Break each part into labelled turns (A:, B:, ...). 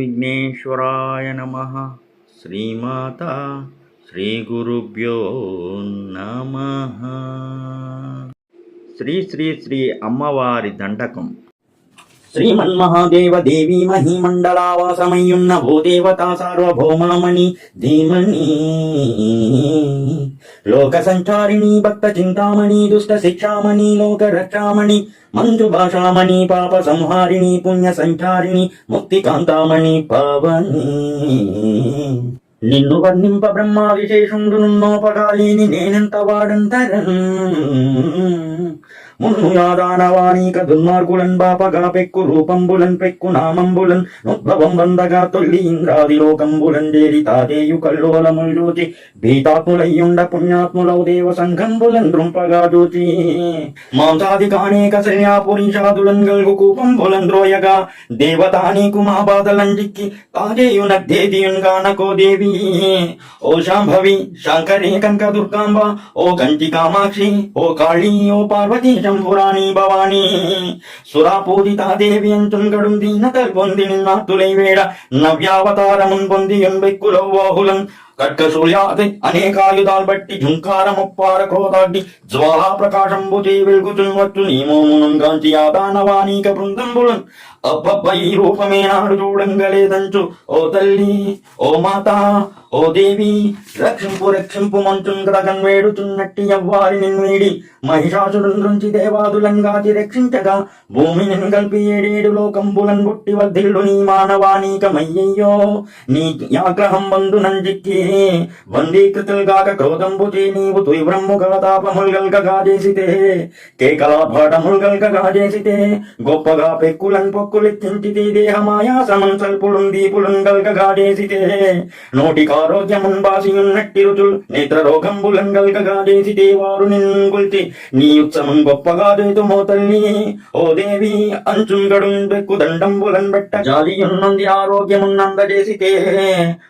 A: విఘ్నేశ్వరాయ నమ. శ్రీమాత శ్రీగురుభ్యో నమ. శ్రీ శ్రీ శ్రీ అమ్మవారి దండకం. శ్రీమన్మహాదేవ దేవీ మహిమండలావాసమయ్యున్న భూదేవత సార్వభౌమామణి ధీమణి. లోక సంచారిణి భక్త చింతామణి దుష్ట శిక్షామణి లోక రక్షామణి మంజు భాషామణి పాప సంహారిణి పుణ్య సంచారిణి ముక్తి కాంతామణి పావని నిన్ను వర్ణింప బ్రహ్మ విశేషుండు నున్నోపగాలేని నేనెంత వాడంతరం? మున్ను యాదానవానీక దుర్మార్గులన్ బాపగా పెక్కు రూపంబులన్ పెక్కు నామంబులన్ ఉద్భవం వందగా తొల్లి ఇంద్రాది లోకంబులన్ చేరి తాదేయు కల్లోలముల్ చూచి భీతాత్ములయ్యుండ పుణ్యాత్ములౌ దేవ సంఘంబులన్ దృంపగా చూచి మాంసాది కానేక శల్యాపురీషాదులన్ గల్గు కూపంబులన్ ద్రోయగా దేవతా నీకు మా బాధలన్ జిక్కి తాజేయు నగ్దేదియున్ గానకో దేవి ఓ శాంభవి శంకరే కనక దుర్గాంబ ఓ కంటి కామాక్షి ఓ కాళీ ఓ పార్వతీ శంభురాణి భవానీ. సురాపూజితా దేవి అంచుంగడుం దీనత పొంది నిన్నాతులై వేడ నవ్యావతారమున్ పొంది ఎంబెక్కులో వాహులం కట్క సూర్యాది అనేకాయుధాలు బట్టి జుంకారముప్పార క్రోధాగ్ని జ్వాలా ప్రకాశంబు చే వెలుగుచున్నట్టు నీమోమునం గాంచి యాదానవానీక బృందంబులం. అబ్బబ్బ ఈ రూపమే నాడు చూడంగలేదంచు. ఓ తల్లి ఓ మాత ఓ దేవి రక్షింపు రక్షింపు మంచున్ గదగన్ వేడుచున్నట్టి అవ్వారి నిన్వేడి మహిషాసుడు నుంచి దేవాదులంగాచి రక్షించగా భూమిని కల్పి ఏడేడు లోకంబులన్ గుట్టి వర్ధిల్లు నీ మానవానీకమయ్యయ్యో. నీ ఆగ్రహం బంధు నంజిక్కి. బందీకృతులుగాక క్రోధంబు చే నీవు తుయ్రమ్ముగా తాపముల్గల్గా చేసితే. కేకలాభాటముల్గల్గా చేసితే. గొప్పగా పెక్కులన్ పొక్కులెత్తించితే దేహమాయాసమం సల్పులుం దీపులుం గల్గగా చేసితే. నోటికా బాసియున్నట్టి రుచుల్ నేత్ర రోగంబులం గల్గగా చేసితే వారు నిన్నుల్చి నీ ఉత్సవం గొప్పగా చేతుమో తల్లి ఓ దేవి అంచుంగడుం బెక్కు దండంబులన్ బెట్ట జాలియున్నంది ఆరోగ్యమున్నంద చేసితే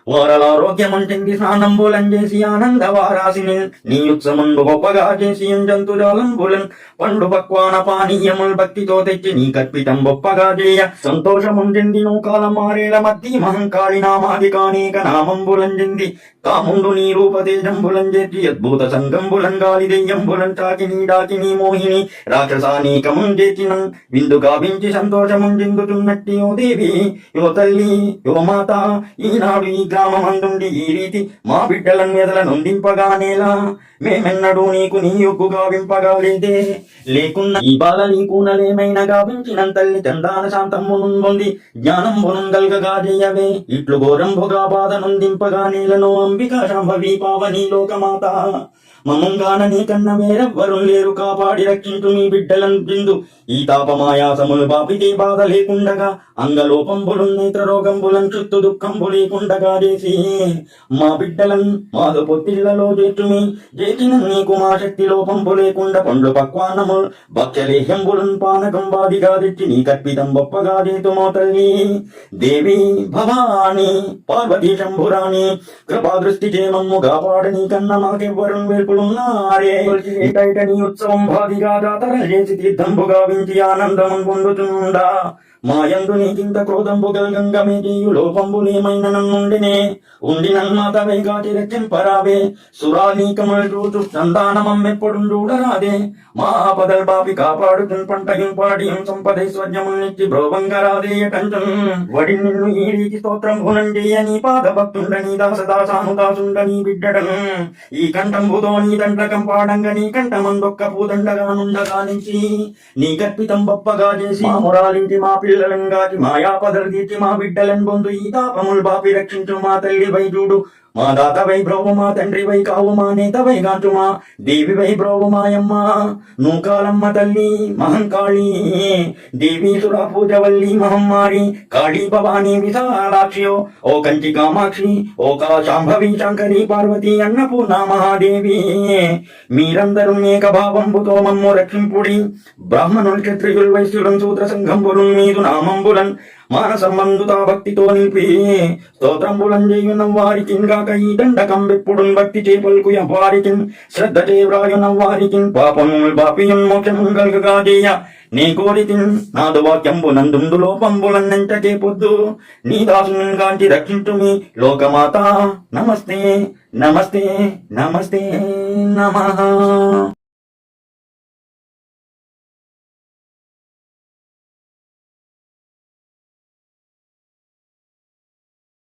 A: వారల ఆరోగ్యముంటింది స్నానంబులం చేసి ఆనంద వారాసిని నీ ఉత్సమందు గొప్పగా చేసి జంతుజాలంబులన్. పండు పక్వాన పానీయముల్ భక్తితో తెచ్చి నీ కల్పితం గొప్పగా చేయ సంతోషముంటింది నూకాల మారేల మధ్య మహంకాళి నామాది కానేక నామంబులం చెంది. కాముండు నీ రూపతేజంబులం చేర్చి అద్భుత సంగంబులం గాలి దెయ్యంబులం తాకిని డాకిని మోహిని రాక్షసానీకముం చేర్చినం విందు గావించి సంతోషముం చెందుతున్నట్టి ఓ దేవి యో తల్లి యో మాత ఈనాడు ఈ గ్రామమందుండి ఈ రీతి మా బిడ్డలను ఎదల నొందింపగానేలా మేమెన్నడూ నీకు నీ యొగ్గు గావింపగా లేదే. లేకున్న ఈ బాల నీకునలేమైనా గావించిన తల్లి చందాన శాంతమ్మునుంది జ్ఞానం గల్గగా చేయవే ఇట్లు ఘోరంభుగా బాధ నొందింపగా నేలను అంబికా శాంభవి పావని లోకమాత. మమంగాన నీ కన్న వేరెవ్వరు లేరు కాపాడి రక్షించు మీ బిడ్డలను బిందు. ఈ తాపమాయాసములు బాపితే బాధ లేకుండగా అంగలోపంబులు నేత్ర రోగంబులం చుత్తు దుఃఖంబు లేకుండగా చేసి. మా బిడ్డలం మాదు పొత్తిళ్ళలో చేర్చుమి చేసిన నీకు మా శక్తి లోపంబు లేకుండా పండ్లు పక్వానములు భక్ష్యలేహ్యంబులం పానకం వాదిగా తెచ్చి నీ కర్పితం గొప్పగా చేతుమో తల్లి. దేవి భవాని పార్వతీ శంభురాణి కృపా దృష్టి చేమమ్ము కాపాడని కన్న మాకెవ్వరం మాకెవ్వరు వేల్పులున్నారే ఏటైట నీ ఉత్సవం భావిగా జాతర చేసి తీర్థంబుగా వింటి ఆనందం పొందుతుందా మాయందు నీకింత క్రోధంబు గల్గంగమే చేయు లోపంబులేమైన నన్నుండినే ఉండి నన్మాత వైగాటి రక్షింపరావే. సురానీకములు చూచు సంతానమమ్మెప్పుడు చూడరాదే మా బాపి కాపాడుతున్ పంటయం పాడియం సంపదైశ్వర్యమునిచ్చి బ్రోవంగరాదే కంచం వడి నిన్ను ఈ రీతి స్తోత్రం భునండియ నీ పాద భక్తుండని దాస దాసాను దాసుండని బిడ్డడను ఈ కంఠంబుతో నీ దండకం పాడంగా నీ కంఠమందొక్క పూదండగానుండగా నుంచి నీ గర్పితం బొప్పగా చేసి మురాలింటి మాపి పిల్లలంగాకి మాయాపదలు తీర్చి మా బిడ్డలను పొందు ఈ తాపములు బాపి రక్షించు మా తల్లి వై చూడు మా దాత వై బ్రోవు మా తండ్రి వై కావు మా నేత వై గాంచు దేవి వై బ్రోవు నూకాలమ్మ తల్లి మహంకాళి. దేవి సురా పూజవల్లి మహమ్మారి. కాళీ భవాని విశాలాక్షియో. ఓ కంచి కామాక్షి ఓ కా శాంభవి శంకరి పార్వతి అన్నపూర్ణ మహాదేవి. మీరందరూ ఏక భావంబుతో మమ్ము రక్షింపుడి బ్రాహ్మణులు క్షత్రియుల్ వైశ్యులం సూత్ర సంఘంబులు మీదు నామంబులన్ మానసమందుతా భక్తితో నిలిపి స్తోత్రంబులం చేయున వారికి గాక ఈ దండకం ఎప్పుడు భక్తి చేపల్కు వారికి శ్రద్ధ చేవ్రాయున వారికి పాపముల్ పాపియున్ మోక్షము కలుగగా చేయ నీ కోరితి నాదు వాక్యంబు నందుందు లోపంబులన్నంటే చేపొద్దు నీ దాసుని కాంచి రక్షించుమి లోకమాత నమస్తే నమస్తే నమస్తే నమ.